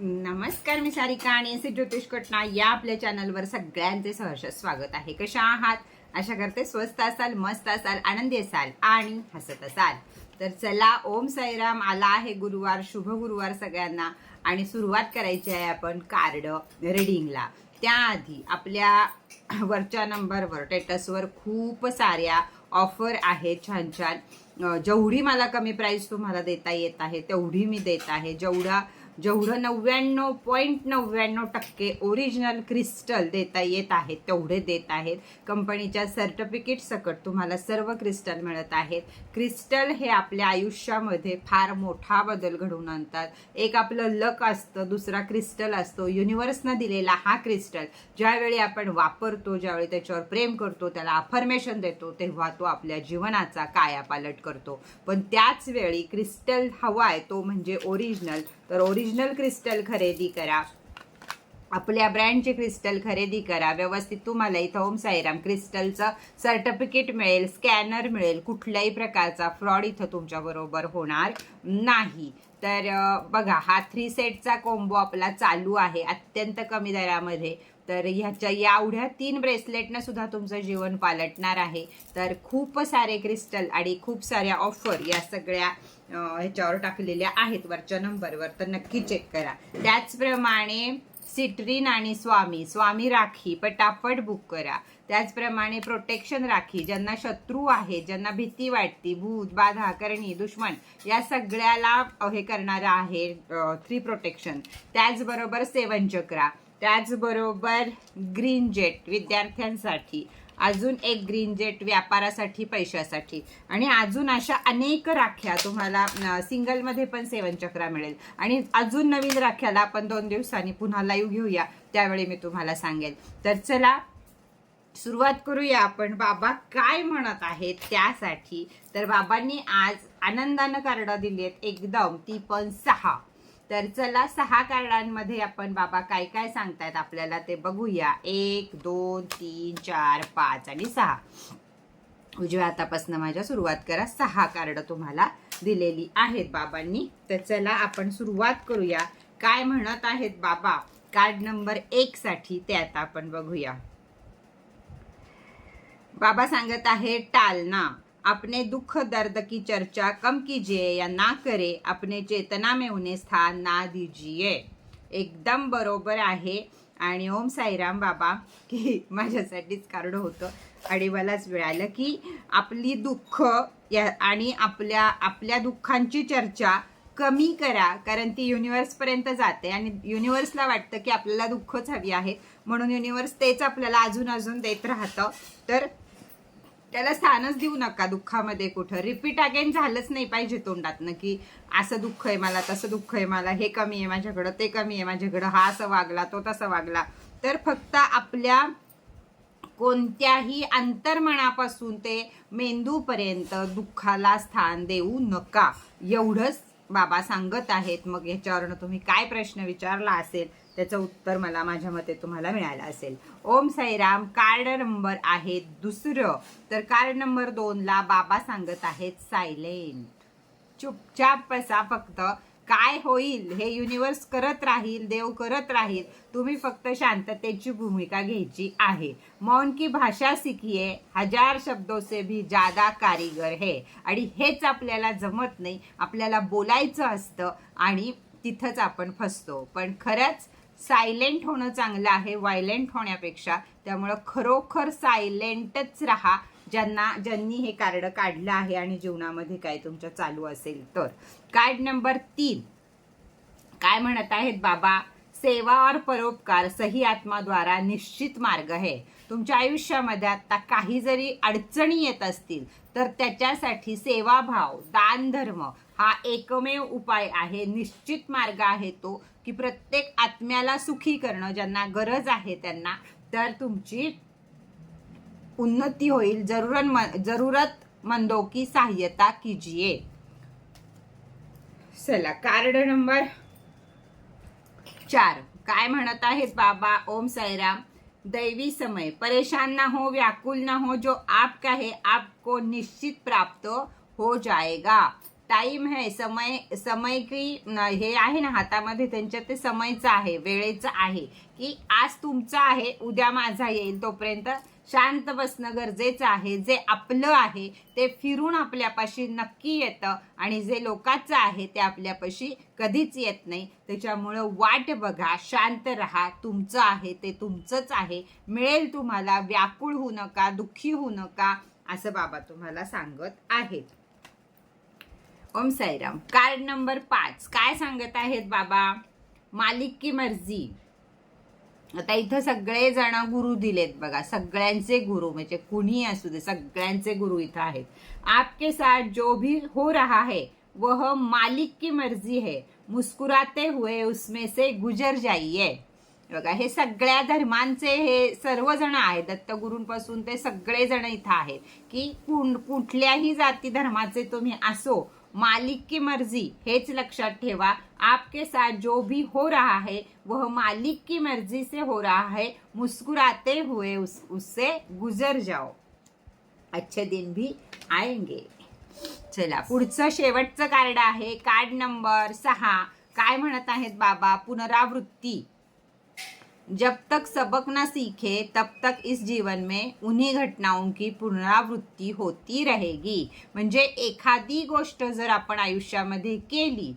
नमस्कार मी सारिका आणि सी ज्योतिष कटना या आपल्या चॅनलवर सगळ्यांचे सहर्ष स्वागत आहे. कशा आहात? अशा करते स्वस्त असाल मस्त असाल आनंदी असाल आणि हसत असाल. तर चला ओम साईराम आला आहे गुरुवार शुभ गुरुवार सगळ्यांना. आणि सुरुवात करायची आहे आपण कार्ड रिडिंगला. त्याआधी आपल्या वरच्या नंबरवर टेटसवर खूप साऱ्या ऑफर आहेत छान छान. जेवढी मला कमी प्राईस तुम्हाला देता येत आहे तेवढी मी देत आहे. जेवढा जेवढं नव्याण्णव पॉईंट नव्याण्णव टक्के ओरिजिनल क्रिस्टल देता येत आहेत तेवढे देत आहेत. कंपनीच्या सर्टिफिकेट सकट तुम्हाला सर्व क्रिस्टल मिळत आहेत. क्रिस्टल हे आपल्या आयुष्यामध्ये फार मोठा बदल घडवून आणतात. एक आपलं लक असतं दुसरा क्रिस्टल असतो. युनिव्हर्सनं दिलेला हा क्रिस्टल ज्यावेळी आपण वापरतो ज्यावेळी त्याच्यावर प्रेम करतो त्याला अफर्मेशन देतो तेव्हा तो आपल्या जीवनाचा कायापालट करतो. पण त्याच वेळी क्रिस्टल हवा आहे तो म्हणजे ओरिजिनल तर ओरिजिनल क्रिस्टल खरेदी करा. आपल्या ब्रँडचे क्रिस्टल खरेदी करा. व्यवस्थित तुम्हाला इथं ओम साईराम क्रिस्टलचं सर्टिफिकेट मिळेल स्कॅनर मिळेल. कुठल्याही प्रकारचा फ्रॉड इथं तुमच्याबरोबर होणार नाही. तर बघा हा थ्री सेटचा कोम्बो आपला चालू आहे. अत्यंत कमी दरामध्ये. तर ह्याच्या एवढ्या तीन ब्रेसलेटनं सुद्धा तुमचं जीवन पालटणार आहे. तर खूप सारे क्रिस्टल आणि खूप साऱ्या ऑफर या सगळ्या ह्याच्यावर टाकलेल्या आहेत वरच्या नंबरवर. तर नक्की चेक करा. त्याचप्रमाणे सिट्रीन आणि स्वामी स्वामी राखी पटापट बुक करा. त्याचप्रमाणे प्रोटेक्शन राखी ज्यांना शत्रू आहे ज्यांना भीती वाटती भूत बाधा करणी दुश्मन या सगळ्याला हे करणारं आहे थ्री प्रोटेक्शन त्याचबरोबर सेवन चक्रा त्याचबरोबर ग्रीन जेट विद्यार्थ्यांसाठी. अजून एक ग्रीन जेट व्यापारासाठी पैशासाठी. आणि अजून अशा अनेक राख्या तुम्हाला सिंगलमध्ये पण सेवन चक्रा मिळेल. आणि अजून नवीन राख्याला आपण दोन दिवसांनी पुन्हा लाईव्ह घेऊया त्यावेळी मी तुम्हाला सांगेल. तर चला सुरुवात करूया आपण. बाबा काय म्हणत आहेत त्यासाठी? तर बाबांनी आज आनंदानं कार्ड आहेत एकदम ती पण सहा. तर चला सहा कार्डांमध्ये आपण बाबा काय काय सांगतायत आपल्याला ते बघूया. एक दोन तीन चार पाच आणि सहा. उजव्या हातापासून माझ्या सुरुवात करा. सहा कार्ड तुम्हाला दिलेली आहेत बाबांनी. तर चला आपण सुरुवात करूया. काय म्हणत आहेत बाबा? कार्ड नंबर एक साठी ते आता आपण बघूया. बाबा सांगत आहे टालना. अपने दुख दर्द की चर्चा कम कीजिए या ना करे अपने चेतना में उन्हें स्थान ना दीजिए। एकदम बरोबर आहे आणि ओम साईराम बाबा की माझ्यासाठीच कार्ड होतं. आणि मलाच मिळालं की आपली दुःख या आणि आपल्या आपल्या दुःखांची चर्चा कमी करा कारण ती युनिवर्सपर्यंत जाते आणि युनिव्हर्सला वाटतं की आपल्याला दुःखच हवी आहे म्हणून युनिव्हर्स तेच आपल्याला अजून अजून देत राहतं. तर त्याला स्थानच देऊ नका दुःखामध्ये कुठं. रिपीट अगेन झालंच नाही पाहिजे तोंडातनं की असं दुःख आहे मला तसं दुःख आहे मला हे कमी आहे माझ्याकडं ते कमी आहे माझ्याकडं हा असं वागला तो तसा वागला. तर फक्त आपल्या कोणत्याही अंतर्मनापासून ते मेंदूपर्यंत दुःखाला स्थान देऊ नका. एवढंच बाबा सांगत आहेत मग याच्यावरनं तुम्ही काय प्रश्न विचारला असेल त्याचं उत्तर मला माझ्या मते तुम्हाला मिळालं असेल. ओम साईराम कार्ड नंबर आहे दुसरं. तर कार्ड नंबर दोनला बाबा सांगत आहेत सायलेंट चुपचाप बसा फक्त. काय होईल? हे युनिवर्स करत राहील देव करत राहील. तुम्ही फक्त शांततेची भूमिका घ्यायची आहे. मौन की भाषा सिखिये हजार शब्दों से भी ज्यादा कारीगर है. आणि हेच आपल्याला जमत नाही. आपल्याला बोलायचं असतं आणि तिथंच आपण फसतो. पण खरंच सायलेंट होणं चांगलं आहे व्हायलेंट होण्यापेक्षा. त्यामुळं खरोखर सायलेंटच राहा. ज्यांना ज्यांनी हे कार्ड काढलं आहे आणि जीवनामध्ये काय तुमच्या चालू असेल तर. कार्ड नंबर तीन. काय म्हणत आहेत बाबा? सेवा और परोपकार सही आत्मा द्वारा निश्चित मार्ग आहे. तुमच्या आयुष्यामध्ये आता काही जरी अडचणी येत असतील तर त्याच्यासाठी सेवाभाव दान धर्म हा एकमेव उपाय आहे निश्चित मार्ग आहे तो की प्रत्येक आत्म्याला सुखी करणं ज्यांना गरज आहे त्यांना तर तुमची उन्नती होईल. जरूरत जरूरत मंदों की सहायता कीजिए. चला कार्ड नंबर चार. काय म्हणत आहेत बाबा? ओम साईराम. दैवी समय. परेशान ना हो व्याकुल ना हो जो आपका है आपको निश्चित प्राप्त हो जाएगा. टाइम है समय समय की हे आहे ना हातामध्ये त्यांच्या ते समयचं आहे वेळेचं आहे. की आज तुमचं आहे उद्या माझा येईल तोपर्यंत शांत बसणं गरजेचं आहे. जे आपलं आहे ते फिरून आपल्यापाशी नक्की येतं आणि जे लोकांचं आहे ते आपल्यापाशी कधीच येत नाही. त्याच्यामुळं वाट बघा शांत राहा. तुमचं आहे ते तुमचंच आहे. मिळेल तुम्हाला व्याकुळ होऊ नका दुःखी होऊ नका असं बाबा तुम्हाला सांगत आहेत. ओम साईराम. कार्ड नंबर पाच. काय सांगत आहेत बाबा? मालिक की मर्जी. आता इथं सगळेजण गुरु दिलेत बघा. सगळ्यांचे गुरु म्हणजे कुणी असू दे सगळ्यांचे गुरु इथं आहेत. आपके साथ जो भी हो रहा है वह मालिक की मर्जी है. मुस्कुराते हुए उसमें से गुजर जाइए. बघा हे सगळ्या धर्मांचे हे सर्वजण आहेत. दत्तगुरूंपासून ते सगळेजण इथं आहेत. की कुण- कुठल्याही जाती धर्माचे तुम्ही असो मालिक की मर्जी हेच लक्षात ठेवा. आपके साथ जो भी हो रहा है वह मालिक की मर्जी से हो रहा है. मुस्कुराते हुए उस, उससे गुजर जाओ. अच्छे दिन भी आएंगे. चला पुढचं शेवटचं कार्ड आहे. कार्ड नंबर सहा. काय म्हणत आहेत बाबा? पुनरावृत्ती. जब तक सबक ना सीखे तब तक इस जीवन में उन्हीं घटनाओं की पुनरावृत्ती होती रहेगी। म्हणजे एखादी गोष्ट जर आपण आयुष्यामध्ये केली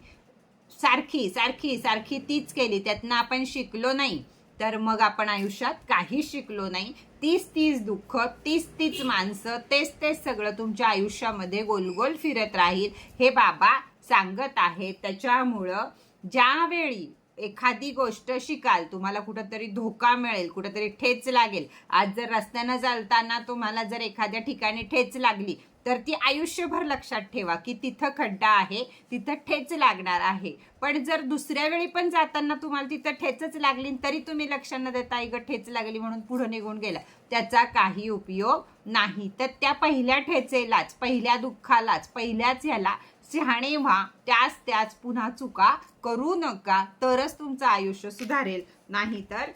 सारखी सारखी सारखी तीच केली त्यातनं आपण शिकलो नाही तर मग आपण आयुष्यात काहीच शिकलो नाही. तीच तीच दुःख तीच तीच माणसं तेच तेच सगळं तुमच्या आयुष्यामध्ये गोलगोल फिरत राहील हे बाबा सांगत आहेत त्याच्यामुळं ज्यावेळी एखादी गोष्ट शिकाल तुम्हाला कुठंतरी धोका मिळेल कुठंतरी ठेच लागेल. आज जर रस्त्यानं चालताना तुम्हाला जर एखाद्या ठिकाणी ठेच लागली तर ती आयुष्यभर लक्षात ठेवा की तिथं खड्डा आहे तिथं ठेच लागणार आहे. पण जर दुसऱ्या वेळी पण जाताना तुम्हाला तिथं ठेचच लागली तरी तुम्ही लक्ष न देता इगं ठेच लागली म्हणून पुढे निघून गेला. त्याचा काही उपयोग नाही. तर त्या पहिल्या ठेचेलाच पहिल्या दुःखालाच पहिल्याच ह्याला शहाणे व्हा. त्याच त्याच पुन्हा चुका करू नका. तरच तुमचं आयुष्य सुधारेल. नाही तर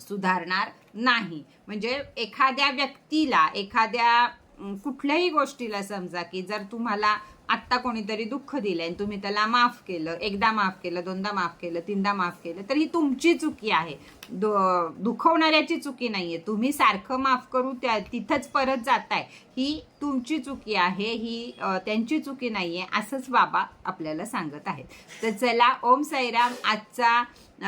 सुधारणार नाही. म्हणजे एखाद्या व्यक्तीला एखाद्या कुठल्याही गोष्टीला समजा की जर तुम्हाला आत्ता कोणीतरी दुःख दिलंय आणि तुम्ही त्याला माफ केलं एकदा माफ केलं दोनदा माफ केलं तीनदा माफ केलं तर ही तुमची चुकी आहे. दुखवणाऱ्याची चुकी नाहीये. तुम्ही सारखं माफ करू त्या तिथंच परत जाताय. ही तुमची चुकी आहे ही त्यांची चुकी नाहीये असंच बाबा आपल्याला सांगत आहेत. तर चला ओम साईराम आजचा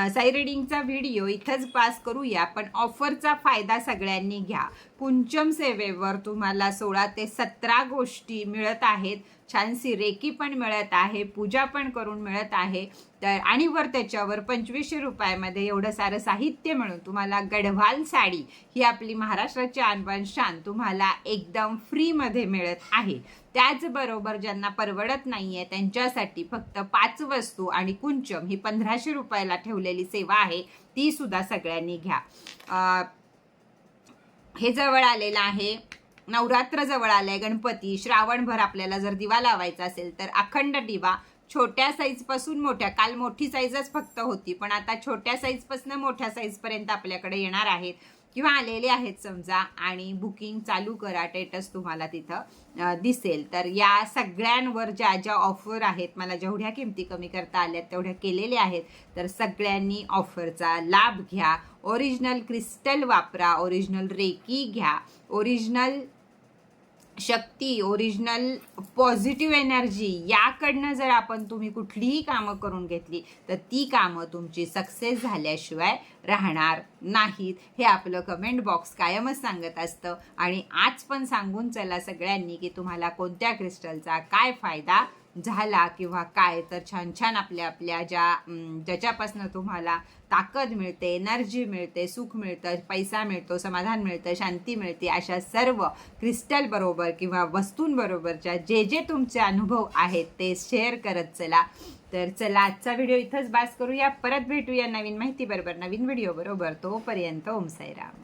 साई रिडिंगचा व्हिडिओ इथंच पास करूया पण ऑफरचा फायदा सगळ्यांनी घ्या. कुंचम सेवेवर तुम्हाला सोळा ते सतरा गोष्टी मिळत आहेत. छानशी रेकी पण मिळत आहे पूजा पण करून मिळत आहे. तर आणि वर त्याच्यावर पंचवीसशे रुपयामध्ये एवढं सारं साहित्य मिळून तुम्हाला गढवाल साडी ही आपली महाराष्ट्राची आणबान शान तुम्हाला एकदम फ्रीमध्ये मिळत आहे. त्याचबरोबर ज्यांना परवडत नाही आहे त्यांच्यासाठी फक्त पाच वस्तू आणि कुंचम ही पंधराशे रुपयाला ठेवलेली सेवा आहे ती सुद्धा सगळ्यांनी घ्या. हे जवळ आलेलं आहे नवरात्र जवळ आलंय गणपती श्रावणभर आपल्याला जर दिवा लावायचा असेल तर अखंड दिवा छोट्या साईजपासून मोठ्या काल मोठी साईजच फक्त होती पण आता छोट्या साईजपासून मोठ्या साईज पर्यंत आपल्याकडे येणार आहेत. किंवा आलेले आहेत समजा आणि बुकिंग चालू करा टेटस तुम्हाला तिथं दिसेल. तर या सगळ्यांवर ज्या ज्या ऑफर आहेत मला जेवढ्या किमती कमी करता आल्या तेवढ्या केलेल्या आहेत. तर सगळ्यांनी ऑफरचा लाभ घ्या. ओरिजिनल क्रिस्टल वापरा ओरिजिनल रेकी घ्या. ओरिजिनल शक्ती ओरिजिनल पॉझिटिव्ह एनर्जी याकडनं जर आपण तुम्ही कुठलीही कामं करून घेतली तर ती कामं तुमची सक्सेस झाल्याशिवाय राहणार नाहीत. हे आपलं कमेंट बॉक्स कायमच सांगत असतं. आणि आज पण सांगून चला सगळ्यांनी की तुम्हाला कोणत्या क्रिस्टलचा काय फायदा झाला किंवा काय तर छान छान आपल्या आपल्या ज्या ज्याच्यापासून ज्याच्यापासनं तुम्हाला ताकद मिळते एनर्जी मिळते सुख मिळतं पैसा मिळतो समाधान मिळतं शांती मिळते अशा सर्व क्रिस्टल बरोबर किंवा वस्तूंबरोबरच्या जे जे तुमचे अनुभव आहेत ते शेअर करत चला. तर चला आजचा व्हिडिओ इथंच बास करूया. परत भेटूया नवीन माहिती बरोबर नवीन व्हिडिओ बरोबर. तोपर्यंत ओम साईराम.